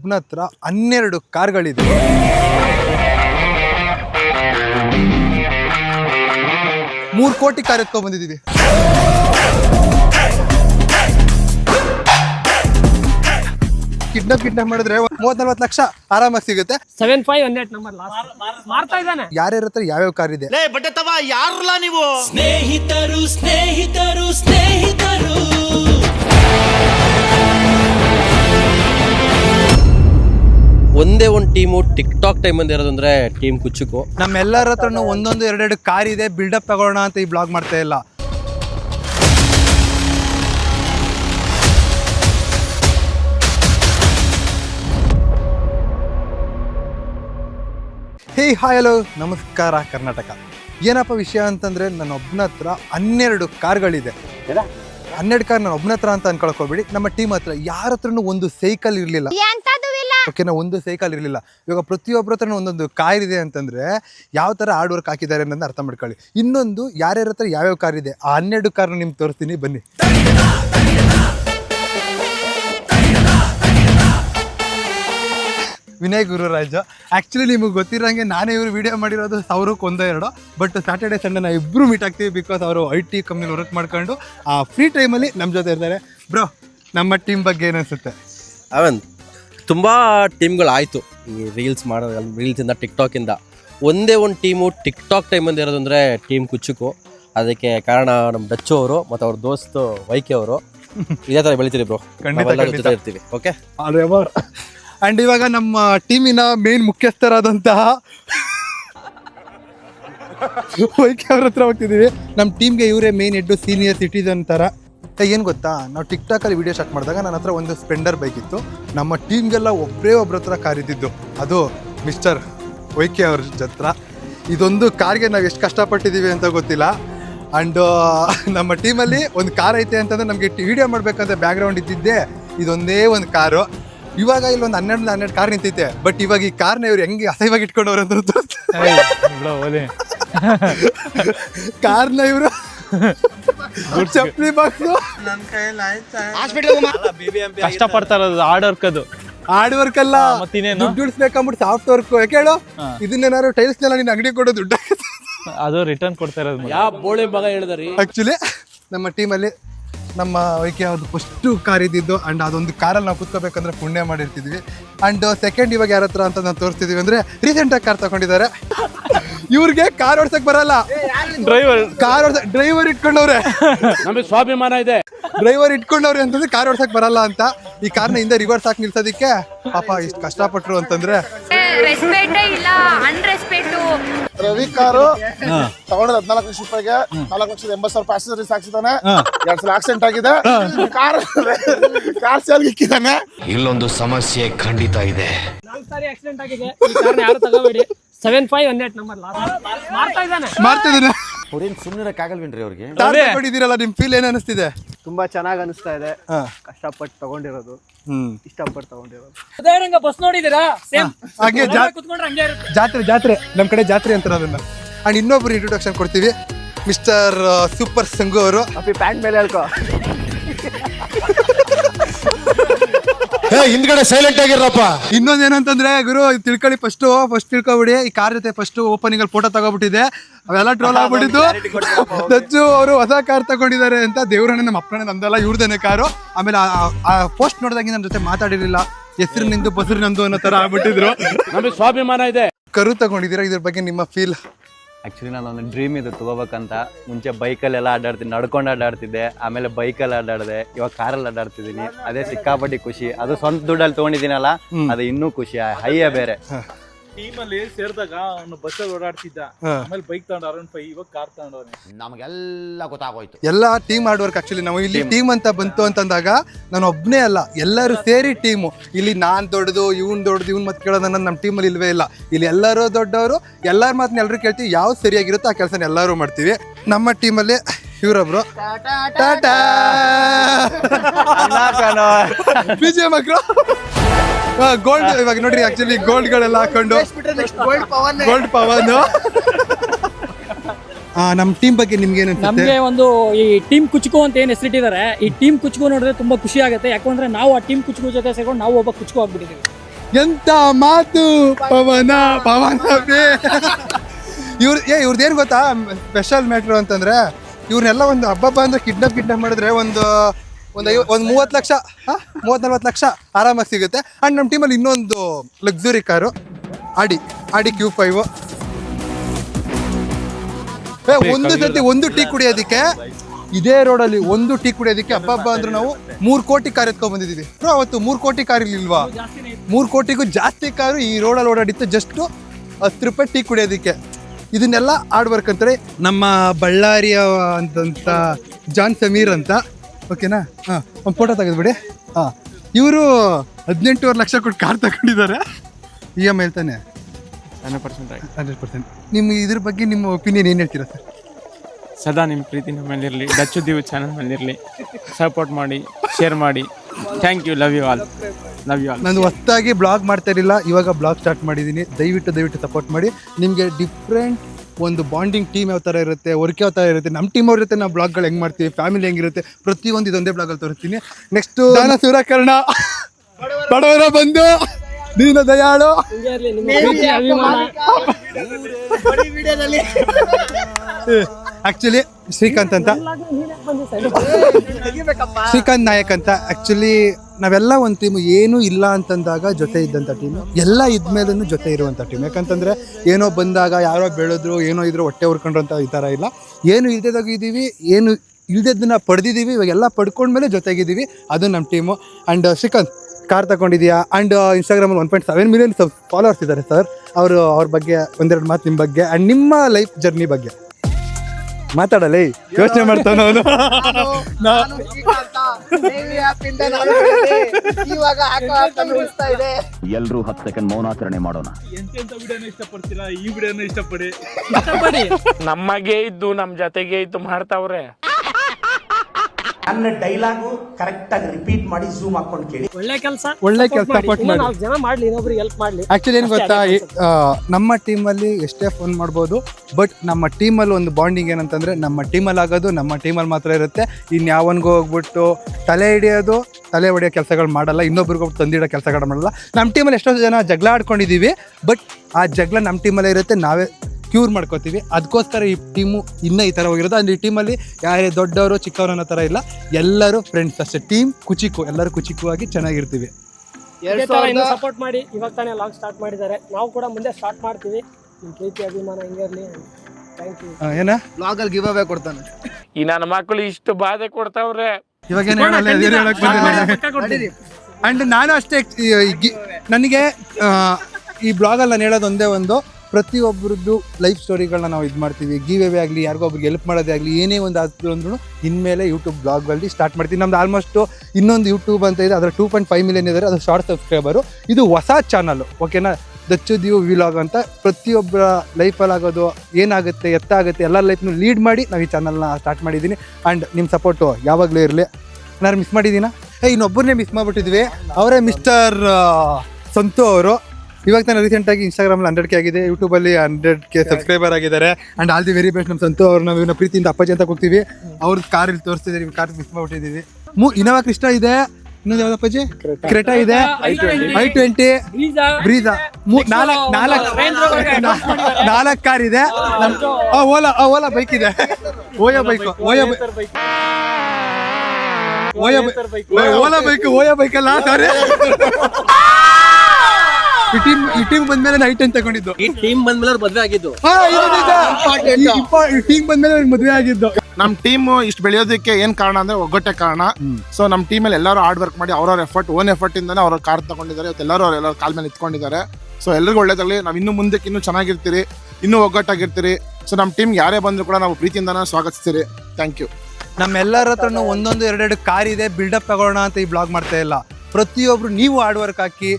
ಒಬ್ಬನ ಹತ್ರ ಹನ್ನೆರಡು ಕಾರ್ಗಳಿದೆ. ಮೂರು ಕೋಟಿ ಕಾರ್ ಎತ್ಕೊಂಡ್ ಬಂದಿದ್ದೀವಿ. ಕಿಡ್ನಾಪ್ ಕಿಡ್ನಾಪ್ ಮಾಡಿದ್ರೆ ಮೂವತ್ ನಲ್ವತ್ತು ಲಕ್ಷ ಆರಾಮಾಗಿ ಸಿಗುತ್ತೆ. ಸೆವೆನ್ ಫೈವ್ ಹಂಡ್ರೆಡ್ ನಂಬರ್ ಮಾರ್ತಾ ಇದ್ದಾನೆ. ಯಾರ್ಯಾರ ಹತ್ರ ಯಾವ್ಯಾವ ಕಾರ್ ಇದೆ? ಲೇ ಬಟ್ಟೆ ತವ ಯಾರಲ್ಲ ನೀವು? ಸ್ನೇಹಿತರು ಸ್ನೇಹಿತರು ಸ್ನೇಹಿತರು. ಒಂದೇ ಒಂದು ಟೀಮು ಟಿಕ್ ಟಾಕ್ ಟೈಮ್ ಇರೋದು ಅಂದ್ರೆ ಟೀಮ್ ಕುಚ್ಚುಕು ನಮ್ಮೆಲ್ಲರ ಹತ್ರನೂ ಒಂದೊಂದು ಎರಡೆರಡು ಕಾರ್ ಇದೆ ಬಿಲ್ಡಪ್ ತಗೊಳ್ಳೋಣ ಅಂತ ಈ ಬ್ಲಾಗ್ ಮಾಡ್ತಾ ಇಲ್ಲ. ಹೇ ಹಾಯ್ ಹಲೋ ನಮಸ್ಕಾರ ಕರ್ನಾಟಕ. ಏನಪ್ಪ ವಿಷಯ ಅಂತಂದ್ರೆ ನನ್ನ ಒಬ್ಬನ ಹತ್ರ ಹನ್ನೆರಡು ಕಾರ್ಗಳಿದೆ. ಹನ್ನೆರಡು ಕಾರ್ ನನ್ನ ಒಬ್ಬನ ಹತ್ರ ಅಂತ ಅನ್ಕೊಳ್ಕೋಬೇಡಿ. ನಮ್ಮ ಟೀಮ್ ಹತ್ರ ಯಾರ ಹತ್ರನು ಒಂದು ಸೈಕಲ್ ಇರಲಿಲ್ಲ. ಓಕೆನಾ ಒಂದು ಸೈಕಲ್ ಇರಲಿಲ್ಲ. ಇವಾಗ ಪ್ರತಿಯೊಬ್ಬರ ಹತ್ರ ಒಂದೊಂದು ಕಾರ್ ಇದೆ ಅಂತಂದ್ರೆ ಯಾವ ಥರ ಹಾರ್ಡ್ ವರ್ಕ್ ಹಾಕಿದ್ದಾರೆ ಅನ್ನೋದು ಅರ್ಥ ಮಾಡ್ಕೊಳ್ಳಿ. ಇನ್ನೊಂದು ಯಾರ್ಯಾರ ಹತ್ರ ಯಾವ್ಯಾವ ಕಾರ್ ಇದೆ, ಆ ಹನ್ನೆರಡು ಕಾರ್ನ ನಿಮ್ಗೆ ತೋರಿಸ್ತೀನಿ, ಬನ್ನಿ. ವಿನಯ್ ಗುರುರಾಜ ಆ್ಯಕ್ಚುಲಿ ನಿಮಗೆ ಗೊತ್ತಿರೋಂಗೆ ನಾನೇ ಇವರು ವೀಡಿಯೋ ಮಾಡಿರೋದು ಸಾವಿರಕ್ಕೆ ಒಂದೋ ಎರಡೋ ಬಟ್ ಸ್ಯಾಟರ್ಡೆ ಸಂಡೇ ನಾವು ಇಬ್ಬರು ಮೀಟ್ ಆಗ್ತೀವಿ ಬಿಕಾಸ್ ಅವರು ಐ ಟಿ ಕಂಪ್ನಿಲಿ ವರ್ಕ್ ಮಾಡ್ಕೊಂಡು, ಆ ಫ್ರೀ ಟೈಮಲ್ಲಿ ನಮ್ಮ ಜೊತೆ ಇರ್ತಾರೆ. ಬ್ರೋ ನಮ್ಮ ಟೀಮ್ ಬಗ್ಗೆ ಏನನ್ಸುತ್ತೆ ಅವನ್ ತುಂಬಾ ಟೀಮ್ಗಳು ಆಯ್ತು ಈ ರೀಲ್ಸ್ ಮಾಡೋ ರೀಲ್ಸ್ ಇಂದ ಟಿಕ್ ಟಾಕ್ ಇಂದ ಒಂದೇ ಒಂದು ಟೀಮು ಟಿಕ್ ಟಾಕ್ ಟೈಮಲ್ಲಿ ಇರೋದು ಅಂದ್ರೆ ಟೀಮ್ ಕುಚ್ಚುಕು. ಅದಕ್ಕೆ ಕಾರಣ ನಮ್ಮ ಡಚ್ಚು ಅವರು ಮತ್ತು ಅವ್ರ ದೋಸ್ತು ವೈಕೆ ಅವರು. ಇದೇ ಥರ ಬೆಳಿತೀರಿ ಬ್ರೋ. ಖಂಡಿತ, ನಾವೆಲ್ಲ ಖಂಡಿತ. ಜೊತೆ ಇರ್ತೀವಿ ಓಕೆ? ಅಂಡ್ ಇವಾಗ ನಮ್ಮ ಟೀಮಿನ ಮೇನ್ ಮುಖ್ಯಸ್ಥರಾದಂತಹ ವೈಕೆ ಅವ್ರ ಹತ್ರ ಹೋಗ್ತಿದೀವಿ ನಮ್ಮ ಟೀಮ್ಗೆ ಇವರೇ ಮೇನ್ ಹೆಡ್ ಸೀನಿಯರ್ ಸಿಟಿಸನ್ ಥರ ಏನು ಗೊತ್ತಾ? ನಾವು ಟಿಕ್ ಟಾಕಲ್ಲಿ ವಿಡಿಯೋ ಸ್ಟಾರ್ಟ್ ಮಾಡಿದಾಗ ನನ್ನ ಹತ್ರ ಒಂದು ಸ್ಪೆಂಡರ್ ಬೈಕ್ ಇತ್ತು. ನಮ್ಮ ಟೀಮ್ಗೆಲ್ಲ ಒಬ್ಬರೇ ಒಬ್ಬರ ಹತ್ರ ಕಾರಿದ್ದಿದ್ದು ಅದು ಮಿಸ್ಟರ್ ವೈಕೆ ಅವ್ರ ಹತ್ರ ಇದೊಂದು ಕಾರ್ಗೆ ನಾವು ಎಷ್ಟು ಕಷ್ಟಪಟ್ಟಿದ್ದೀವಿ ಅಂತ ಗೊತ್ತಿಲ್ಲ. ಆ್ಯಂಡ್ ನಮ್ಮ ಟೀಮಲ್ಲಿ ಒಂದು ಕಾರ್ ಐತೆ ಅಂತಂದ್ರೆ ನಮಗೆ ವಿಡಿಯೋ ಮಾಡಬೇಕಂತ ಬ್ಯಾಕ್ಗ್ರೌಂಡ್ ಇದ್ದಿದ್ದೇ ಇದೊಂದೇ ಒಂದು ಕಾರು ಇವಾಗ ಇಲ್ಲೊಂದು ಹನ್ನೆರಡು ಹನ್ನೆರಡು ಕಾರ್ ನಿಂತೈತೆ. ಬಟ್ ಇವಾಗ ಈ ಕಾರ್ನ ಇವ್ರು ಹೆಂಗೆ ಅಸೈವಾಗಿ ಇಟ್ಕೊಂಡವ್ರು ಅಂತ ಕಾರ್ನ ಇವರು ಚಪ್ಪಲಿ ಬಾಕ್ಸು ಕಷ್ಟ ಪಡ್ತಾ ಇರೋದು ಹಾರ್ಡ್ ವರ್ಕ್ ಅದು. ಹಾರ್ಡ್ ವರ್ಕ್ ಅಲ್ಲ. ಮತ್ತಿನ್ನೇನು? ದುಡ್ಡು ಉಳಿಸ್ಬೇಕಂಬಿಟ್ಟು ಸಾಫ್ಟ್ ವರ್ಕ್ ಯಾಕೆ ಹೇಳು ಇದನ್ನೇನಾದ್ರು ಟೈಲ್ಸ್ನೆಲ್ಲ ನೀನು ಅಂಗಡಿ ಕೊಡೋ ದುಡ್ಡು. ಅದು ರಿಟರ್ನ್ ಕೊಡ್ತಾ ಇರೋದು ಯಾವ ಬೋಳಿ ಮಗ ಹೇಳಿದ್ರಿ ಆಕ್ಚುಲಿ ನಮ್ಮ ಟೀಮಲ್ಲಿ ನಮ್ಮ ವೈಕೆ ಅವ್ರದ್ದು ಫಸ್ಟು ಕಾರ್ ಇದ್ದಿದ್ದು ಆ್ಯಂಡ್ ಅದೊಂದು ಕಾರಲ್ಲಿ ನಾವು ಕುತ್ಕೋಬೇಕಂದ್ರೆ ಪುಣ್ಯ ಮಾಡಿರ್ತಿದ್ವಿ. ಆ್ಯಂಡ್ ಸೆಕೆಂಡ್ ಇವಾಗ ಯಾರ ಹತ್ರ ಅಂತ ನಾವು ತೋರಿಸ್ತಿದ್ವಿ ಅಂದ್ರೆ ರೀಸೆಂಟಾಗಿ ಕಾರ್ ತಗೊಂಡಿದ್ದಾರೆ. ಇವ್ರಿಗೆ ಕಾರ್ ಓಡ್ಸಕ್ ಬರಲ್ಲ. ಡ್ರೈವರ್ ಕಾರ್ ಓಡ್ಸ ಡ್ರೈವರ್ ಇಟ್ಕೊಂಡವ್ರೆ. ನಮಗೆ ಸ್ವಾಭಿಮಾನ ಇದೆ. ಡ್ರೈವರ್ ಇಟ್ಕೊಂಡವ್ರೆ ಅಂತಂದ್ರೆ ಕಾರ್ ಓಡ್ಸಕ್ ಬರಲ್ಲ ಅಂತ. ಈ ಕಾರ್ನ ಹಿಂದೆ ರಿವರ್ಸ್ ಹಾಕಿ ನಿಲ್ಸೋದಿಕ್ಕೆ ಪಾಪ ಇಷ್ಟು ಕಷ್ಟಪಟ್ರು ಅಂತಂದ್ರೆ. ರೆಸ್ಪೆಕ್ಟ್ ಇಲ್ಲ ಅನ್ರೆಸ್ಪೆಕ್ಟು ರವಿ ಕಾರು ತಗೊಂಡದ್ ಹದಿನಾಲ್ಕು ಲಕ್ಷ ರೂಪಾಯಿಗೆ ನಾಲ್ಕು ಲಕ್ಷದ ಎಂಬತ್ ಸಾವಿರ ಪ್ಯಾಸೆಂಜರ್ಸ್ ಹಾಕ್ಸಿದಾನೆ ಎರಡ್ ಸಲ ಆಕ್ಸಿಡೆಂಟ್ ಆಗಿದೆ. ಕಾರ್ ಕಾರ್ ಸೇಲ್ ಇಕ್ಕಿದಾನೆ ಇಲ್ಲೊಂದು ಸಮಸ್ಯೆ ಖಂಡಿತ ಇದೆ. ನಾಲ್ಕು ಸಾರಿ ಆಕ್ಸಿಡೆಂಟ್ ಆಗಿದೆ. ಈ ಕಾರಣ ಯಾರು ತಗೋಬೇಡಿ. ಸೆವೆನ್ ಫೈವ್ ಹಂಡ್ರೆಡ್ ನಂಬರ್ ಮಾಡ್ತಾ ಮಾರ್ತಾ ಇದ್ದಾನೆ. ಅವ್ರೇನ್ ಸುಮ್ಮನಿರಕ್ಕಾಗಲ್ವೇನ್ರಿ ಅವ್ರಿಗೆ? ಕಾರ್ ತಗೊಂಡಿದ್ದೀರಲ್ಲ ನಿಮ್ ಫೀಲ್ ಏನ್ ಅನಿಸ್ತಿದೆ? ತುಂಬಾ ಚೆನ್ನಾಗಿ ಅನಿಸ್ತಾ ಇದೆ. ಹಾ. ಕಷ್ಟಪಟ್ಟು ತಗೊಂಡಿರೋದು. ಹ್ಮ್. ಇಷ್ಟಪಟ್ಟು ತಗೊಂಡಿರೋದು. ಉದಯರಂಗ ಬಸ್ ನೋಡಿದಿರಾ ಸೇಮ್ ಹಾಗೆ ಜಾ- ಕುತ್ಕೊಂಡ್ರೆ ಹಂಗೆ ಇರುತ್ತೆ. ಜಾತ್ರೆ ಜಾತ್ರೆ. ನಮ್ ಕಡೆ ಜಾತ್ರೆ ಅಂತಾರೆ ಅದನ್ನ. ಅಂಡ್ ಇನ್ನೊಬ್ರು ಇಂಟ್ರೊಡಕ್ಷನ್ ಕೊಡ್ತೀವಿ. ಮಿಸ್ಟರ್ ಸೂಪರ್ ಸಂಗು ಅವರು. ಅಪ್ಪಿ ಪ್ಯಾಂಟ್ ಮೇಲೆ ಹೇಳ್ಕೊ. ಹಿಂದ್ಗಡೆ ಸೈಲೆಂಟ್ ಆಗಿರಪ್ಪ ಇನ್ನೊಂದ್ ಏನಂತಂದ್ರೆ ಗುರು ಇದ್ ತಿಳ್ಕೊಳ್ಳಿ ಫಸ್ಟ್ ಫಸ್ಟ್ ತಿಳ್ಕೊಬಿಡಿ. ಈ ಕಾರ್ ಜೊತೆ ಫಸ್ಟ್ ಓಪನಿಂಗ್ ಅಲ್ಲಿ ಫೋಟೋ ತಗೋಬಿಟ್ಟಿದೆ. ಅವೆಲ್ಲ ಟ್ರೋಲ್ ಆಗ್ಬಿಟ್ಟಿದ್ದು. ದಚ್ಚು ಅವರು ಹೊಸ ಕಾರ್ ತಗೊಂಡಿದ್ದಾರೆ ಅಂತ ದೇವ್ರಣ್ಣ ನಮ್ಮ ಅಪ್ಪಣ್ಣ ನಮ್ದೆಲ್ಲ ಇವ್ರದೇನೆ ಕಾರು ಆಮೇಲೆ ಆ- ಆ ಪೋಸ್ಟ್ ನೋಡಿದಾಗ ನನ್ನ ಜೊತೆ ಮಾತಾಡಿರ್ಲಿಲ್ಲ. ಹೆಸರು ನಿಂದು ಬಸರು ನಂದು ಅನ್ನೋ ತರ ಆಗ್ಬಿಟ್ಟಿದ್ರು. ನಮಗೆ ಸ್ವಾಭಿಮಾನ ಇದೆ. ಕರು ತಗೊಂಡಿದ್ದೀರಾ ಇದ್ರ ಬಗ್ಗೆ ನಿಮ್ಮ ಫೀಲ್ ಆಕ್ಚುಲಿ ನಾನೊಂದು ಡ್ರೀಮ್ ಇದು ತಗೋಬೇಕಂತ ಮುಂಚೆ ಬೈಕಲ್ಲೆಲ್ಲ ಅಡ್ಡಾಡ್ತೀನಿ ನಡ್ಕೊಂಡು ಅಡ್ಡಾಡ್ತಿದ್ದೆ. ಆಮೇಲೆ ಬೈಕಲ್ಲಿ ಅಡ್ಡಾಡಿದೆ. ಇವಾಗ ಕಾರಲ್ಲಿ ಅಡ್ಡಾಡ್ತಿದ್ದೀನಿ. ಅದೇ ಸಿಕ್ಕಾಪಟ್ಟಿ ಖುಷಿ. ಅದು ಸ್ವಂತ ದುಡ್ಡಲ್ಲಿ ತೊಗೊಂಡಿದ್ದೀನಲ್ಲ ಅದು ಇನ್ನೂ ಖುಷಿ. ಹೈಯೇ ಬೇರೆ. ಟೀಮ್ ಅಲ್ಲಿ ಸೇರಿದಾಗ ಅವನು ಬಸ್ಸಲ್ಲಿ ಓಡಾಡ್ತಿದ್ದ. ಆಮೇಲೆ ಬೈಕ್ ತಗೊಂಡು ಒನ್ ಫೈವ್ ಇವಾಗ ಕಾರ್ ತಗೊಂಡವ್ರೆ ನಮಗೆಲ್ಲ ಗೊತ್ತಾಗೋಯ್ತು. ಎಲ್ಲ ಟೀಮ್ ಹಾರ್ಡ್ ವರ್ಕ್ ಆಕ್ಚುಲಿ ನಾವು ಇಲ್ಲಿ ಟೀಮ್ ಅಂತ ಬಂತು ಅಂತಂದಾಗ ನಾನು ಒಬ್ಬನೇ ಅಲ್ಲ ಎಲ್ಲರೂ ಸೇರಿ ಟೀಮು ಇಲ್ಲಿ ನಾನ್ ದೊಡ್ಡದು ಇವ್ನು ದೊಡ್ಡದು ಇವ್ನು ಮತ್ತೆ ಕೇಳೋದು ಅನ್ನೋದು ನಮ್ಮ ಟೀಮಲ್ಲಿ ಇಲ್ವೇ ಇಲ್ಲ. ಇಲ್ಲಿ ಎಲ್ಲರೂ ದೊಡ್ಡವರು ಎಲ್ಲರ ಮಾತನ್ನ ಎಲ್ಲರೂ ಕೇಳ್ತೀವಿ ಯಾವ್ದು ಸರಿಯಾಗಿರುತ್ತೋ ಆ ಕೆಲಸನ ಎಲ್ಲರೂ ಮಾಡ್ತೀವಿ. ನಮ್ಮ ಟೀಮಲ್ಲಿ ಇವರೊಬ್ರು. ಟಾಟಾ ಮಕ್ಕಳು ಗೋಲ್ಡ್ ಇವಾಗ ನೋಡ್ರಿ ಆಕ್ಚುಲಿ ಗೋಲ್ಡ್ಗಳೆಲ್ಲ ಹಾಕೊಂಡು. ಗೋಲ್ಡ್ ಪವನ್. ನಮ್ಮ ಟೀಮ್ ಬಗ್ಗೆ ನಿಮ್ಗೆ ನಮಗೆ ಒಂದು ಈ ಟೀಮ್ ಕುಚ್ಕೋ ಅಂತ ಏನು ಹೆಸರಿಟ್ಟಿದ್ದಾರೆ ಈ ಟೀಮ್ ಕುಚ್ಕೋ ನೋಡಿದ್ರೆ ತುಂಬಾ ಖುಷಿ ಆಗುತ್ತೆ. ಯಾಕಂದ್ರೆ ನಾವು ಆ ಟೀಮ್ ಕುಚ್ಕೋ ಜೊತೆ ಸೇರ್ಕೊಂಡು ನಾವು ಒಬ್ಬ ಕುಚ್ಕೋ ಆಗ್ಬಿಟ್ಟಿದ್ದೀವಿ. ಎಂತ ಮಾತು? ಪವನ ಪವನ ಇವ್ರ ಏ ಇವ್ರದ್ದು ಏನು ಗೊತ್ತಾ? ಸ್ಪೆಷಲ್ ಮ್ಯಾಟ್ರು ಅಂತಂದ್ರೆ ಇವ್ರನ್ನೆಲ್ಲ ಒಂದು ಹಬ್ಬ ಅಂದ್ರೆ ಕಿಡ್ನಾಪ್ ಕಿಡ್ನಾಪ್ ಮಾಡಿದ್ರೆ ಒಂದು ಒಂದು ಐವ ಒಂದು ಮೂವತ್ತು ಲಕ್ಷ ಮೂವತ್ತು ನಲ್ವತ್ತು ಲಕ್ಷ ಆರಾಮಾಗಿ ಸಿಗುತ್ತೆ. ಆ್ಯಂಡ್ ನಮ್ಮ ಟೀಮಲ್ಲಿ ಇನ್ನೊಂದು ಲಕ್ಸುರಿ ಕಾರು ಆಡಿ ಆಡಿ ಕ್ಯೂ ಫೈವ್ ಏ ಒಂದು ಸತಿ ಒಂದು ಟೀ ಕುಡಿಯೋದಕ್ಕೆ ಇದೇ ರೋಡಲ್ಲಿ ಒಂದು ಟೀ ಕುಡಿಯೋದಕ್ಕೆ ಹಬ್ಬ ಹಬ್ಬ ಅಂದ್ರೆ ನಾವು ಮೂರು ಕೋಟಿ ಕಾರ್ ಎತ್ಕೊಂಡ್ ಬಂದಿದ್ದೀವಿ. ಬ್ರೋ ಅವತ್ತು ಮೂರು ಕೋಟಿ ಕಾರ್ ಇರ್ಲಿಲ್ವಾ? ಮೂರು ಕೋಟಿಗೂ ಜಾಸ್ತಿ ಕಾರು ಈ ರೋಡಲ್ಲಿ ಓಡಾಡಿತ್ತು ಜಸ್ಟ್ ಹತ್ತು ರೂಪಾಯಿ ಟೀ ಕುಡಿಯೋದಕ್ಕೆ. ಇದನ್ನೆಲ್ಲ ಹಾರ್ಡ್ ವರ್ಕ್ ಅಂತಾರೆ. ನಮ್ಮ ಬಳ್ಳಾರಿಯ ಅಂತಂತ ಜಾನ್ ಸಮೀರ್ ಅಂತ. ಓಕೆನಾ ಹಾಂ ಒಂದು ಫೋಟೋ ತೆಗೆದ್ಬಿಡಿ. ಹಾಂ ಇವರು ಹದಿನೆಂಟೂವರೆ ಲಕ್ಷ ಕೊಟ್ಟು ಕಾರ್ ತಗೊಂಡಿದ್ದಾರೆ. ಇ ಎಂ ಐ ತಾನೆ ಹಂಡ್ರೆಡ್ ಪರ್ಸೆಂಟ್ ಆಯ್ತು. ಹಂಡ್ರೆಡ್ ಪರ್ಸೆಂಟ್ ನಿಮ್ಮ ಇದ್ರ ಬಗ್ಗೆ ನಿಮ್ಮ ಒಪಿನಿಯನ್ ಏನು ಹೇಳ್ತೀರಾ ಸರ್? ಸದಾ ನಿಮ್ಮ ಪ್ರೀತಿ ನಮ್ಮಲ್ಲಿರಲಿ. ಡಚ್ಚು ದಿವ್ ಚಾನಲ್ ಮೇಲಿರಲಿ ಸಪೋರ್ಟ್ ಮಾಡಿ ಶೇರ್ ಮಾಡಿ. Thank you love you all love you all ನಾನು ಹೊತ್ತಾಗಿ ಬ್ಲಾಗ್ ಮಾಡ್ತಾ ಇರಲಿಲ್ಲ ಇವಾಗ ಬ್ಲಾಗ್ ಸ್ಟಾರ್ಟ್ ಮಾಡಿದ್ದೀನಿ. ದಯವಿಟ್ಟು ದಯವಿಟ್ಟು ಸಪೋರ್ಟ್ ಮಾಡಿ. ನಿಮಗೆ ಡಿಫ್ರೆಂಟ್ ಒಂದು ಬಾಂಡಿಂಗ್ ಟೀಮ್ ಯಾವ ಥರ ಇರುತ್ತೆ ವರ್ಕ್ ಯಾವ ಥರ ಇರುತ್ತೆ ನಮ್ಮ ಟೀಮ್ ಅವ್ರ ಜೊತೆ ನಾವು ಬ್ಲಾಗ್ಗಳು ಹೆಂಗೆ ಮಾಡ್ತೀವಿ ಫ್ಯಾಮಿಲಿ ಹೆಂಗಿರುತ್ತೆ ಪ್ರತಿಯೊಂದು ಇದೊಂದೇ ಬ್ಲಾಗಲ್ಲಿ ತೋರಿಸ್ತೀನಿ. ನೆಕ್ಸ್ಟು ನಾನು ಸೂರ್ಯಕರ್ಣ ಬಡವರ ಬಂದು ದೀನ ದಯಾಳು. ಹಿಂಗೆ ಆ್ಯಕ್ಚುಲಿ ಶ್ರೀಕಾಂತ್ ಅಂತ. ಶ್ರೀಕಾಂತ್ ನಾಯಕ್ ಅಂತ. ಆಕ್ಚುಲಿ ನಾವೆಲ್ಲ ಒಂದು ಟೀಮ್ ಏನೂ ಇಲ್ಲ ಅಂತಂದಾಗ ಜೊತೆ ಇದ್ದಂಥ ಟೀಮ್ ಎಲ್ಲ ಇದ್ಮೇಲೂ ಜೊತೆ ಇರುವಂಥ ಟೀಮ್ ಯಾಕಂತಂದ್ರೆ ಏನೋ ಬಂದಾಗ ಯಾರೋ ಬೆಳೆದ್ರು, ಏನೋ ಇದ್ರು ಹೊಟ್ಟೆ ಹುರ್ಕೊಂಡ್ರು ಅಂತ ಈ ಥರ ಇಲ್ಲ. ಏನು ಇಲ್ದೇದಾಗ ಇದ್ದೀವಿ, ಏನು ಇಲ್ದದನ್ನ ಪಡೆದಿದ್ದೀವಿ, ಇವಾಗೆಲ್ಲ ಪಡ್ಕೊಂಡ್ಮೇಲೆ ಜೊತೆಗಿದ್ದೀವಿ. ಅದು ನಮ್ಮ ಟೀಮು ಆ್ಯಂಡ್ ಶ್ರೀಕಾಂತ್ ಕಾರ್ ತಗೊಂಡಿದ್ಯಾ? ಆ್ಯಂಡ್ ಇನ್ಸ್ಟಾಗ್ರಾಮಲ್ಲಿ one point seven million followers ಇದ್ದಾರೆ ಸರ್ ಅವರು, ಅವ್ರ ಬಗ್ಗೆ, ಒಂದೆರಡು ಮಾತು ನಿಮ್ಮ ಬಗ್ಗೆ ಆ್ಯಂಡ್ ನಿಮ್ಮ ಲೈಫ್ ಜರ್ನಿ ಬಗ್ಗೆ. ಮಾತಾಡಲೇ? ಯೋಚನೆ ಮಾಡ್ತಾನ ಅವನು. ಎಲ್ರೂ ಹತ್ತು ಸೆಕೆಂಡ್ ಮೌನಾಚರಣೆ ಮಾಡೋಣ. ಎಂತೆಂತ ವಿಡಿಯೋನ ಇಷ್ಟಪಡ್ತೀರಾ? ಈ ವಿಡಿಯೋನ ಇಷ್ಟಪಡಿ. ಇಷ್ಟಪಡಿ. ನಮಗೆ ಇದ್ದು ನಮ್ಮ ಜೊತೆಗೆ ಇದ್ದು ಮಾಡ್ತಾವ್ರೆ. ನನ್ನ ಡೈಲಾಗು ಕರೆಕ್ಟ್ ಆಗಿ ರಿಪೀಟ್ ಮಾಡಿ ಝೂಮ್ ಹಾಕೊಂಡು ಕೇಳಿ. ಒಳ್ಳೆ ಕೆಲಸ ಒಳ್ಳೆ ಕೆಲಸ support ಮಾಡಿ. ನಾಲ್ಕು ಜನ ಮಾಡ್ಲಿ ಇನ್ನೊಬ್ರಿಗೆ ಹೆಲ್ಪ್ ಮಾಡ್ಲಿ. ಆಕ್ಚುಲಿ ಏನು ಗೊತ್ತಾ? ಈ- ಆ, ನಮ್ಮ ಟೀಮಲ್ಲಿ ಎಷ್ಟೇ ಫೋನ್ ಮಾಡ್ಬೋದು ಬಟ್ ನಮ್ಮ ಟೀಮಲ್ಲಿ ಒಂದು ಬಾಂಡಿಂಗ್ ಏನಂತಂದ್ರೆ ನಮ್ಮ ಟೀಮಲ್ಲಿ ಆಗೋದು ನಮ್ಮ ಟೀಮಲ್ಲಿ ಮಾತ್ರ ಇರುತ್ತೆ. ಇನ್ಯಾವನ್ಗೂ ಹೋಗ್ಬಿಟ್ಟು ತಲೆ ಹಿಡಿಯೋದು ತಲೆ ಹೊಡೆಯೋ ಕೆಲಸಗಳು ಮಾಡಲ್ಲ ಇನ್ನೊಬ್ರಿಗೆ ಹೋಗ್ಬಿಟ್ಟು ತಂದಿಡೋ ಕೆಲಸಗಳು ಮಾಡಲ್ಲ. ನಮ್ಮ ಟೀಮಲ್ಲಿ ಎಷ್ಟೋ ಜನ ಜಗಳ ಆಡ್ಕೊಂಡಿದ್ದೀವಿ ಬಟ್ ಆ ಜಗಳ ನಮ್ಮ ಟೀಮಲ್ಲೇ ಇರುತ್ತೆ ನಾವೇ ಕ್ಯೂರ್ ಮಾಡ್ಕೋತೀವಿ. ಅದಕ್ಕೋಸ್ಕರ ಈ ಟೀಮು ಇನ್ನೂ ಈ ಥರ ಹೋಗಿರೋದು. ಅಂದರೆ ಈ ಟೀಮಲ್ಲಿ ಯಾರೇ ದೊಡ್ಡವರು ಚಿಕ್ಕವರು ಅನ್ನೋ ಥರ ಇಲ್ಲ. ಎಲ್ಲರೂ ಫ್ರೆಂಡ್ಸ್ ಅಷ್ಟೇ. ಟೀಮ್ ಕುಚಿಕು. ಎಲ್ಲರೂ ಕುಚಿಕು ಆಗಿ ಚೆನ್ನಾಗಿರ್ತೀವಿ ಸಪೋರ್ಟ್ ಮಾಡಿ. ಇವಾಗ ತಾನೇ ಲಾಗ್ ಸ್ಟಾರ್ಟ್ ಮಾಡಿದ್ದಾರೆ. ನಾವು ಕೂಡ ಮುಂದೆ ಸ್ಟಾರ್ಟ್ ಮಾಡ್ತೀವಿ. ನಿಮ್ಮ ಪ್ರೀತಿ ಅಭಿಮಾನ ಹಿಂಗೆ ಇರಲಿ. ಥ್ಯಾಂಕ್ ಯು ಆ, ಏನ? ಬ್ಲಾಗಲ್ಲಿ ಗಿವ್ ಅವೇ ಕೊಡ್ತಾನೆ. ಈ ನನ್ನ ಮಕ್ಕಳು ಇಷ್ಟು ಬಾಧೆ ಕೊಡ್ತಾವ್ರೆ. ಇವಾಗ ಏನು ಹೇಳಲ್ಲ? ಅದೇನು ಹೇಳಕ್ ಬಂದಿಲ್ಲ ಅಂಡ್ ನಾನು ಅಷ್ಟೇ ನನಗೆ ಈ ಗಿ- ನನಗೆ ಆ, ಈ ಬ್ಲಾಗಲ್ಲಿ ನಾನು ಹೇಳೋದು ಒಂದೇ ಒಂದು. ಪ್ರತಿಯೊಬ್ಬರದ್ದು ಲೈಫ್ ಸ್ಟೋರಿಗಳನ್ನ ನಾವು ಇದು ಮಾಡ್ತೀವಿ. ಗಿವ್ ಆಗಲಿ, ಯಾರಿಗೋ ಒಬ್ರಿಗೆ ಹೆಲ್ಪ್ ಮಾಡೋದೇ ಆಗಲಿ, ಏನೇ ಒಂದು ಆದರೂ ಅಂದ್ರೂ ಇನ್ಮೇಲೆ ಯೂಟ್ಯೂಬ್ ಬ್ಲಾಗ್ಗಳಲ್ಲಿ ಸ್ಟಾರ್ಟ್ ಮಾಡ್ತೀವಿ. ನಮ್ದು ಆಲ್ಮೋಸ್ಟ್ ಇನ್ನೊಂದು ಯೂಟ್ಯೂಬ್ ಅಂತ ಇದೆ. ಅದರ ಟೂ ಪಾಯಿಂಟ್ ಫೈವ್ ಮಿಲಿಯನ್ ಇದ್ದಾರೆ ಅದು ಶಾರ್ಟ್ ಸಬ್ಸ್ಕ್ರೈಬರು ಇದು ಹೊಸ ಚಾನಲ್ ಓಕೆನಾ ದಚ್ಚು ದಿವು ವಿಲಾಗ್ ಅಂತ ಪ್ರತಿಯೊಬ್ಬರ ಲೈಫಲ್ಲಿ ಆಗೋದು ಏನಾಗುತ್ತೆ, ಎತ್ತಾಗುತ್ತೆ ಎಲ್ಲ ಲೈಫ್ನೂ ಲೀಡ್ ಮಾಡಿ ನಾವು ಈ ಚಾನಲ್ನ ಸ್ಟಾರ್ಟ್ ಮಾಡಿದ್ದೀನಿ ಆ್ಯಂಡ್ ನಿಮ್ಮ ಸಪೋರ್ಟು ಯಾವಾಗಲೂ ಇರಲಿ. ನಾನು ಮಿಸ್ ಮಾಡಿದ್ದೀನಾ ಏ ಇನ್ನೊಬ್ಬರನ್ನೇ ಮಿಸ್ ಮಾಡಿಬಿಟ್ಟಿದ್ವಿ. ಅವರೇ ಮಿಸ್ಟರ್ ಸಂತು ಅವರು. ಇವಾಗ ರೀಸೆಂಟ್ ಆಗಿ ಇನ್ಸ್ಟಾಗ್ರಾಮಲ್ಲಿ ಹಂಡ್ರೆಡ್ ಕೆ ಆಗಿದೆ ಯೂಟ್ಯೂಬಲ್ಲಿ ಹಂಡ್ರೆಡ್ ಕೆ ಸಬ್ಸ್ಕ್ರೈಬರ್ ಆಗಿದ್ದಾರೆ and all the very best ನಮ್ಮ ಸಂತು ಅವ್ರು ನಾವು ಪ್ರೀತಿಯಿಂದ ಅಪ್ಪಾಜಿ ಅಂತ ಹೋಗ್ತೀವಿ ಅವ್ರ ಕಾರ್ ಇಲ್ಲಿ ತೋರಿಸ್ತಿದ್ದೀವಿ ಕಾರ್ ಮಿಸ್ ಮಾಡ್ಬಿಟ್ಟಿದೀವಿ ಮೂ ಇನೋವಾ ಕೃಷ್ಣ ಇದೆ. ಇನ್ನೊಂದು ಯಾವ್ದು ಅಪ್ಪಾಜಿ? ಕ್ರೆಟಾ ಇದೆ. ಐ ಟ್ವೆಂಟಿ ಬ್ರೀಜಾ ನಾಲ್ಕು ನಾಲ್ಕು. ನಾಲ್ಕು ಕಾರ್ ಇದೆ. ಓಲಾ ಓಲಾ ಬೈಕ್ ಇದೆ. OYO bike OYO bike OYO bike Ola bike OYO bike ಅಲ್ಲ ಸಾರಿ ಈ ಟೀಮ್ ಈ ಟೀಮ್ ಬಂದ್ಮೇಲೆ ನೈಟ್ ತಗೊಂಡಿದ್ದು. ಈ ಟೀಮ್ ಬಂದ್ಮೇಲೆ ಅವ್ರು ಮದ್ವೆ ಆಗಿದ್ದು. ಹಾ, ಇದು ನಿಜ. ಈ ಈ ಟೀಮ್ ಬಂದ್ಮೇಲೆ ಮದುವೆ ಆಗಿದ್ದು. ನಮ್ಮ ಟೀಮ್ ಇಷ್ಟು ಬೆಳೆಯೋದಕ್ಕೆ ಏನ್ ಕಾರಣ ಅಂದ್ರೆ ಒಗ್ಗಟ್ಟೆ ಕಾರಣ. ಸೊ ನಮ್ಮ ಅಲ್ಲಿ ಎಲ್ಲರೂ ಹಾರ್ಡ್ ವರ್ಕ್ ಮಾಡಿ ಅವ್ರವ್ರ ಎಫರ್ಟ್ ಓನ್ ಎಫರ್ಟ್ ಇಂದಾನೆ ಅವ್ರ ಕಾರ್ ತಗೊಂಡಿದ್ದಾರೆ. ಇವತ್ತು ಎಲ್ಲರೂ ಎಲ್ಲರ ಕಾಲ್ ಮೇಲೆ ನಿಂತ್ಕೊಂಡಿದ್ದಾರೆ. ಸೊ ಎಲ್ರಿಗೂ ಒಳ್ಳೇದಾಗ್ಲಿ. ನಾವು ಇನ್ನು ಮುಂದಕ್ಕೆ ಇನ್ನೂ ಚೆನ್ನಾಗಿರ್ತೀರಿ. ಇನ್ನೂ ಒಗ್ಗಟ್ಟಾಗಿರ್ತೀರಿ. ಸೊ ನಮ್ಮ ಟೀಮ್ ಯಾರೇ ಬಂದ್ರು ಕೂಡ ನಾವು ಪ್ರೀತಿಯಿಂದಾನೆ ಸ್ವಾಗತಿಸ್ತೀರಿ. ಥ್ಯಾಂಕ್ ಯು ನಮ್ಮೆಲ್ಲರ ಹತ್ರನೂ ಒಂದೊಂದು ಎರಡೆರಡು ಕಾರ್ ಇದೆ. ಬಿಲ್ಡಪ್ ತಗೋಣ ಅಂತ ಈ ಬ್ಲಾಗ್ ಮಾಡ್ತಾ ಇಲ್ಲ. ಪ್ರತಿಯೊಬ್ರು ನೀವು ಹಾರ್ಡ್ ವರ್ಕ್ ಹಾಕಿ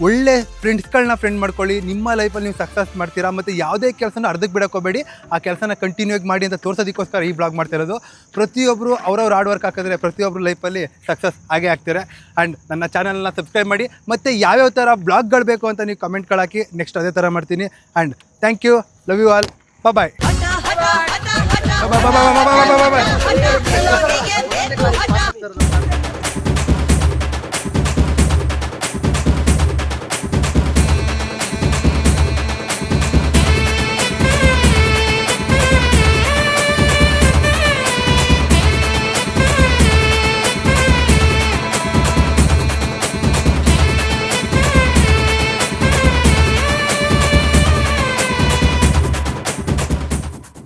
ಒಳ್ಳೆ ಫ್ರೆಂಡ್ಸ್ಗಳನ್ನ ಫ್ರೆಂಡ್ ಮಾಡ್ಕೊಳ್ಳಿ ನಿಮ್ಮ ಲೈಫಲ್ಲಿ ನೀವು ಸಕ್ಸಸ್ ಮಾಡ್ತೀರಾ ಮತ್ತು ಯಾವುದೇ ಕೆಲಸನ ಅರ್ಧಕ್ಕೆ ಬಿಡೋಕೋಬೇಡಿ ಆ ಕೆಲಸನ ಕಂಟಿನ್ಯೂ ಆಗಿ ಮಾಡಿ ಅಂತ ತೋರಿಸೋದಕ್ಕೋಸ್ಕರ ಈ ಬ್ಲಾಗ್ ಮಾಡ್ತಾ ಇರೋದು ಪ್ರತಿಯೊಬ್ಬರು ಅವ್ರವ್ರ ಹಾರ್ಡ್ ವರ್ಕ್ ಹಾಕಿದ್ರೆ ಪ್ರತಿಯೊಬ್ಬರು ಲೈಫಲ್ಲಿ ಸಕ್ಸಸ್ ಆಗೇ ಆಗ್ತಾರೆ ಆ್ಯಂಡ್ ನನ್ನ ಚಾನಲ್ನ ಸಬ್ಸ್ಕ್ರೈಬ್ ಮಾಡಿ ಮತ್ತು ಯಾವ್ಯಾವ ಥರ ಬ್ಲಾಗ್ಗಳು ಬೇಕು ಅಂತ ನೀವು ಕಮೆಂಟ್ಗಳು ಹಾಕಿ ನೆಕ್ಸ್ಟ್ ಅದೇ ಥರ ಮಾಡ್ತೀನಿ and thank you love you all bye bye